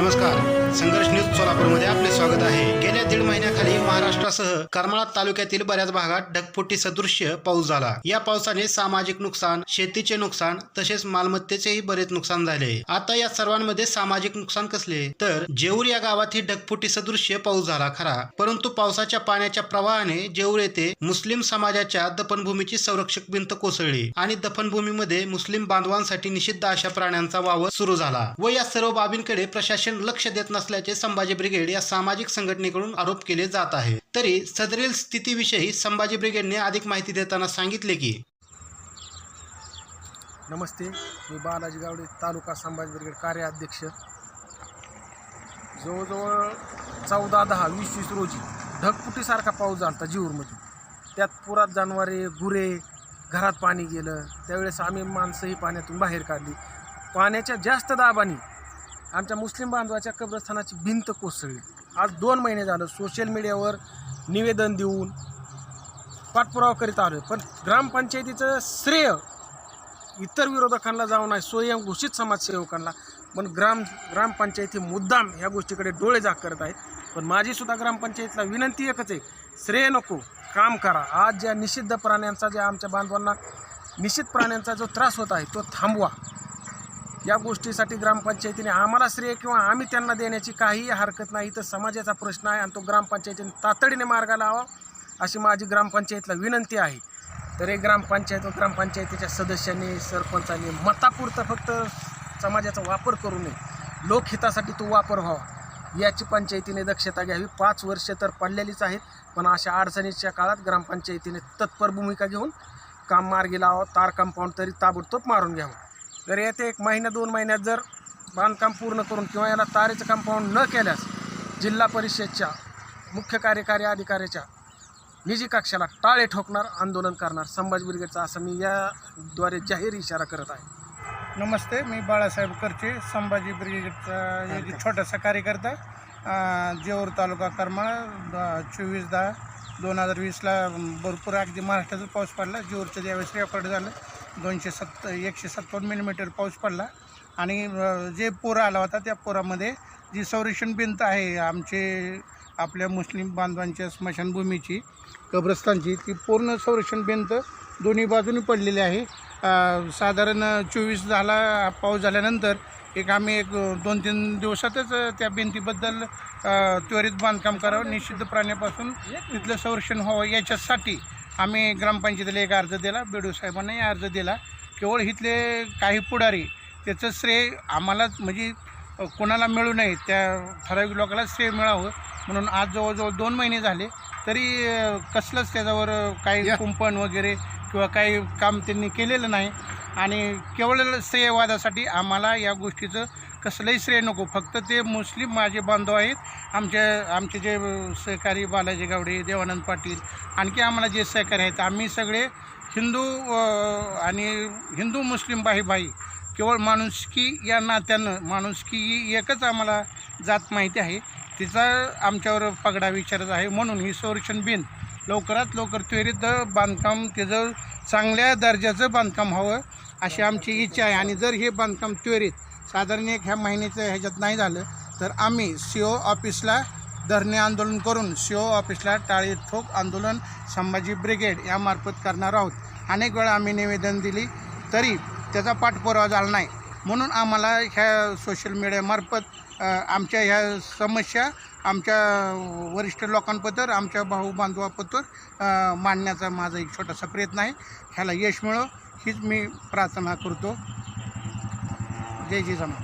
maravilhoso, cara. संघर्ष news सोलापूरमध्ये आपले स्वागत आहे. गेल्या दीड महिन्याखाली महाराष्ट्रासह करमाळा तालुक्यातील बऱ्याच भागात ढगफुटी सदृश्य पाऊस झाला. या पावसाने सामाजिक नुकसान शेतीचे नुकसान तसेच मालमत्तेचेही बरेच नुकसान झाले. आता या सर्वांमध्ये सामाजिक नुकसान कसले? तर जेऊर या गावात ही ढगफुटी सदृश्य पाऊस झाला खरा. परंतु पावसाच्या पाण्याच्या प्रवाहाने जेऊर येथे मुस्लिम समाजाच्या दफनभूमीची संरक्षक भिंत कोसळली आणि दफनभूमीमध्ये मुस्लिम बांधवांसाठी निषिद्ध अशा प्राण्यांचा वावर सुरू झाला व या सर्व बाबींकडे प्रशासन लक्ष देत असल्याचे संभाजी ब्रिगेड या सामाजिक संघटनेकडून आरोप केले जात आहे. तरी सदरील स्थितीविषयी संभाजी ब्रिगेडने अधिक माहिती देताना सांगितले की नमस्ते मी बालाजी गावडे तालुका संभाजी ब्रिगेड कार्याध्यक्ष. जवळजवळ चौदा दहा वीस वीस रोजी ढगपुटीसारखा पाऊस झाला होता जीवरमध्ये त्यात पुरात जनावरे गुरे घरात पाणी गेलं. त्यावेळेस आम्ही माणसंही पाण्यातून बाहेर काढली. पाण्याच्या जास्त दाबाने आमच्या मुस्लिम बांधवाच्या कब्रस्थानाची भिंत कोसळली. आज दोन महिने झालं सोशल मीडियावर निवेदन देऊन पाठपुरावा करीत आलो पण ग्रामपंचायतीचं श्रेय इतर विरोधकांना जाऊन आहे स्वयं घोषित समाजसेवकांना. पण ग्राम ग्रामपंचायती मुद्दाम ह्या गोष्टीकडे डोळे जाग करत आहेत. पण माझीसुद्धा ग्रामपंचायतीला विनंती एकच आहे. श्रेय नको काम करा. आज ज्या निषिद्ध प्राण्यांचा ज्या आमच्या बांधवांना निषिद्ध प्राण्यांचा जो त्रास होत आहे तो थांबवा. या गोष्टीसाठी ग्रामपंचायतीने आम्हाला श्रेय किंवा आम्ही त्यांना देण्याची काहीही हरकत नाही. तर समाजाचा प्रश्न आहे आणि तो ग्रामपंचायतीने तातडीने मार्गाला हवा अशी माझी ग्रामपंचायतीला विनंती आहे. तर हे ग्रामपंचायत व ग्रामपंचायतीच्या सदस्यांनी सरपंचांनी मतापुरतं फक्त समाजाचा वापर करू नये. लोकहितासाठी तो वापर व्हावा. याची पंचायतीने दक्षता घ्यावी. पाच वर्ष तर पडलेलीच आहेत पण अशा अडचणीच्या काळात ग्रामपंचायतीने तत्पर भूमिका घेऊन काम मार्गी लावावं तार कंपाऊंड तरी ताबडतोब मारून घ्यावं. तर येते एक महिना दोन महिन्यात जर बांधकाम पूर्ण करून किंवा याला तारेचं कंपाऊंड न केल्यास जिल्हा परिषदच्या मुख्य कार्यकारी अधिकाऱ्याच्या निजी कक्षाला टाळे ठोकणार आंदोलन करणार संभाजी ब्रिगेडचा असं मी याद्वारे जाहीर इशारा करत आहे. नमस्ते मी बाळासाहेब करचे संभाजी ब्रिगेडचा एक छोटासा कार्यकर्ता अं, जेऊर तालुका करमाळा चोवीस दहा. दोन हजार वीसला भरपूर अगदी महाराष्ट्राचा पाऊस पडला. जोरचं ज्यावेळेस रेकॉर्ड झालं दोनशे सत्त एकशे सत्तावन्न मिलीमीटर पाऊस पडला. आणि जे पूर आला होता त्या पुरामध्ये जी संरक्षण भिंत आहे आमचे आपल्या मुस्लिम बांधवांच्या स्मशानभूमीची कब्रस्तानची ती पूर्ण संरक्षण भिंत दोन्ही बाजूनी पडलेली आहे. साधारण चोवीस झाला पाऊस झाल्यानंतर एक आम्ही एक दोन तीन दिवसातच त्या भिंतीबद्दल त्वरित बांधकाम करावं. निषिद्ध प्राण्यापासून तिथलं संरक्षण व्हावं. याच्यासाठी आम्ही ग्रामपंचायतीला एक अर्ज दिला. बेडू साहेबांनाही अर्ज दिला. केवळ इथले काही पुढारी त्याचं श्रेय आम्हालाच म्हणजे कोणाला मिळू नये त्या ठराविक लोकांना श्रेय मिळावं. म्हणून आज जवळजवळ दोन महिने झाले. तरी कसलंच त्याच्यावर काही कुंपण वगैरे किंवा काही काम त्यांनी केलेलं नाही. आणि केवळ श्रेयवादासाठी आम्हाला या गोष्टीचं कसलंही श्रेय नको. फक्त ते मुस्लिम माझे बांधव आहेत. आमच्या आमचे जे सहकारी बालाजी गावडे देवानंद पाटील आणखी आम्हाला जे सहकारी आहेत आम्ही सगळे हिंदू आणि हिंदू मुस्लिम भाई भाई केवळ माणुसकी या नात्यानं माणुसकी ही एकच आम्हाला जात माहिती आहे. तिचा आमच्यावर पगडा विचारत आहे. म्हणून ही संरक्षण बिन लवकरात लवकर त्वरित बांधकाम त्याचं चांगल्या दर्जाचं बांधकाम हवं. अशी आमची इच्छा आहे. आणि जर हे बांधकाम त्वरित साधारण एक ह्या महिन्याचं ह्याच्यात नाही झालं तर आम्ही सी ओ ऑफिसला धरणे आंदोलन करून सी ओ ऑफिसला टाळी ठोक आंदोलन संभाजी ब्रिगेड यामार्फत करणार आहोत. अनेक वेळा आम्ही निवेदन दिली तरी त्याचा पाठपुरावा झाला नाही. म्हणून आम्हाला ह्या सोशल मीडियामार्फत आमच्या ह्या समस्या आमच्या वरिष्ठ लोकांपतर आमच्या भाऊ बांधवापत्र मांडण्याचा माझा एक छोटासा प्रयत्न आहे. ह्याला यश मिळो. हीच मी प्रार्थना करतो. जय जय जमा